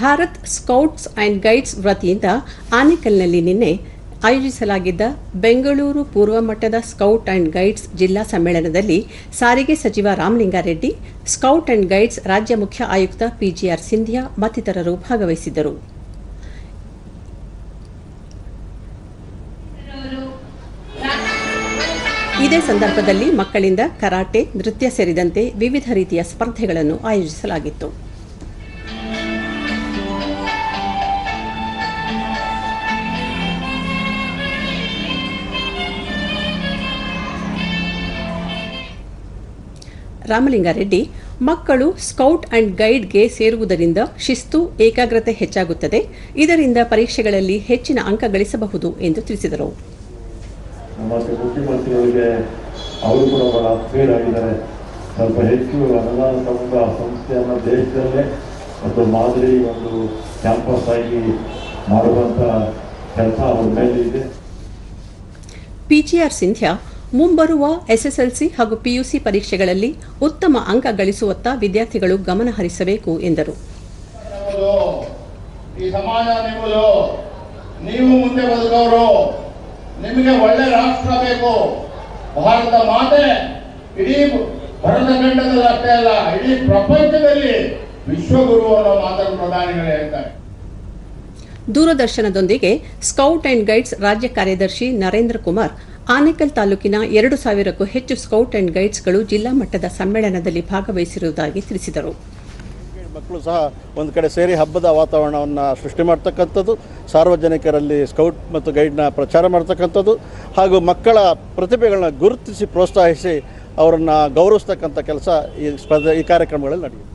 Bharat scouts and guides ವತಿಯಿಂದ ಆನೇಕಲ್ನಲ್ಲಿ ನಿನ್ನೆ ಆಯೋಜಿಸಲಾಗಿದ್ದ ಬೆಂಗಳೂರು ಪೂರ್ವ ಮಟ್ಟದ ಸ್ಕೌಟ್ ಅಂಡ್ ಗೈಡ್ಸ್ ಜಿಲ್ಲಾ ಸಮ್ಮೇಳನದಲ್ಲಿ ಸಾರಿಗೆ ಸಚಿವ ರಾಮಲಿಂಗಾರೆಡ್ಡಿ, ಸ್ಕೌಟ್ ಅಂಡ್ ಗೈಡ್ಸ್ ರಾಜ್ಯ ಮುಖ್ಯ ಆಯುಕ್ತ ಪಿಜಿಆರ್ ಸಿಂಧ್ಯಾ ಮತ್ತಿತರರು ಭಾಗವಹಿಸಿದ್ದರು ಇದೇ ಸಂದರ್ಭದಲ್ಲಿ ಮಕ್ಕಳಿಂದ ಕರಾಟೆ, ನೃತ್ಯ ಸೇರಿದಂತೆ ವಿವಿಧ ರೀತಿಯ ಸ್ಪರ್ಧೆಗಳನ್ನು ಆಯೋಜಿಸಲಾಗಿತ್ತು. ರಾಮಲಿಂಗಾರೆಡ್ಡಿ ಮಕ್ಕಳು ಸ್ಕೌಟ್ ಅಂಡ್ ಗೈಡ್ಗೆ ಸೇರುವುದರಿಂದ ಶಿಸ್ತು ಏಕಾಗ್ರತೆ ಹೆಚ್ಚಾಗುತ್ತದೆ. ಇದರಿಂದ ಪರೀಕ್ಷೆಗಳಲ್ಲಿ ಹೆಚ್ಚಿನ ಅಂಕ ಗಳಿಸಬಹುದು ಎಂದು ತಿಳಿಸಿದರು. ಸ್ವಲ್ಪ ಹೆಚ್ಚು ಅನುದಾನ ತಗೊಂಡು ಆ ಸಂಸ್ಥೆಯನ್ನು ದೇಶದಲ್ಲೇ ಮತ್ತು ಮಾದರಿ ಒಂದು ಕ್ಯಾಂಪಸ್ ಆಗಿ ಮಾಡುವಂಥ ಕೆಲಸ ಅವರ ಮೇಲೆ ಇದೆ ಪಿಜಿಆರ್ ಸಿಂಧ್ಯಾ ಮುಂಬರುವ ಎಸ್ಎಸ್ಎಲ್ಸಿ ಹಾಗೂ ಪಿಯುಸಿ ಪರೀಕ್ಷೆಗಳಲ್ಲಿ ಉತ್ತಮ ಅಂಕ ಗಳಿಸುವತ್ತ ವಿದ್ಯಾರ್ಥಿಗಳು ಗಮನ ಹರಿಸಬೇಕು, ಎಂದರು. ಈ ಸಮಾಜ ನೀವು ಮುಂದೆ ಬದುಕೋರು ನಿಮಗೆ ಒಳ್ಳೆ ರಾಷ್ಟ್ರ ಬೇಕು. ಭಾರತ ಮಾತೆ ಇಡೀ ಭರತ ಅಷ್ಟೇ ಅಲ್ಲ, ಇಡೀ ಪ್ರಪಂಚದಲ್ಲಿ ವಿಶ್ವಗುರು ಅನ್ನೋ ಮಾತನ್ನು ಪ್ರಧಾನಿಗಳು ಹೇಳ್ತಾರೆ. ದೂರದರ್ಶನದೊಂದಿಗೆ ಸ್ಕೌಟ್ ಅಂಡ್ ಗೈಡ್ಸ್ ರಾಜ್ಯ ಕಾರ್ಯದರ್ಶಿ ನರೇಂದ್ರ ಕುಮಾರ್, ಆನೇಕಲ್ ತಾಲೂಕಿನ ಎರಡು ಸಾವಿರಕ್ಕೂ ಹೆಚ್ಚು ಸ್ಕೌಟ್ ಅಂಡ್ ಗೈಡ್ಸ್ಗಳು ಜಿಲ್ಲಾ ಮಟ್ಟದ ಸಮ್ಮೇಳನದಲ್ಲಿ ಭಾಗವಹಿಸಿರುವುದಾಗಿ ತಿಳಿಸಿದರು. ಮಕ್ಕಳು ಸಹ ಒಂದು ಕಡೆ ಸೇರಿ ಹಬ್ಬದ ವಾತಾವರಣವನ್ನು ಸೃಷ್ಟಿ ಮಾಡ್ತಕ್ಕಂಥದ್ದು, ಸಾರ್ವಜನಿಕರಲ್ಲಿ ಸ್ಕೌಟ್ ಮತ್ತು ಗೈಡ್ನ ಪ್ರಚಾರ ಮಾಡ್ತಕ್ಕಂಥದ್ದು, ಹಾಗೂ ಮಕ್ಕಳ ಪ್ರತಿಭೆಗಳನ್ನ ಗುರುತಿಸಿ ಪ್ರೋತ್ಸಾಹಿಸಿ ಅವರನ್ನು ಗೌರವಿಸ್ತಕ್ಕಂಥ ಕೆಲಸ ಈ ಸ್ಪರ್ಧೆ, ಈ ಕಾರ್ಯಕ್ರಮಗಳಲ್ಲಿ ನಡೆಯುತ್ತೆ.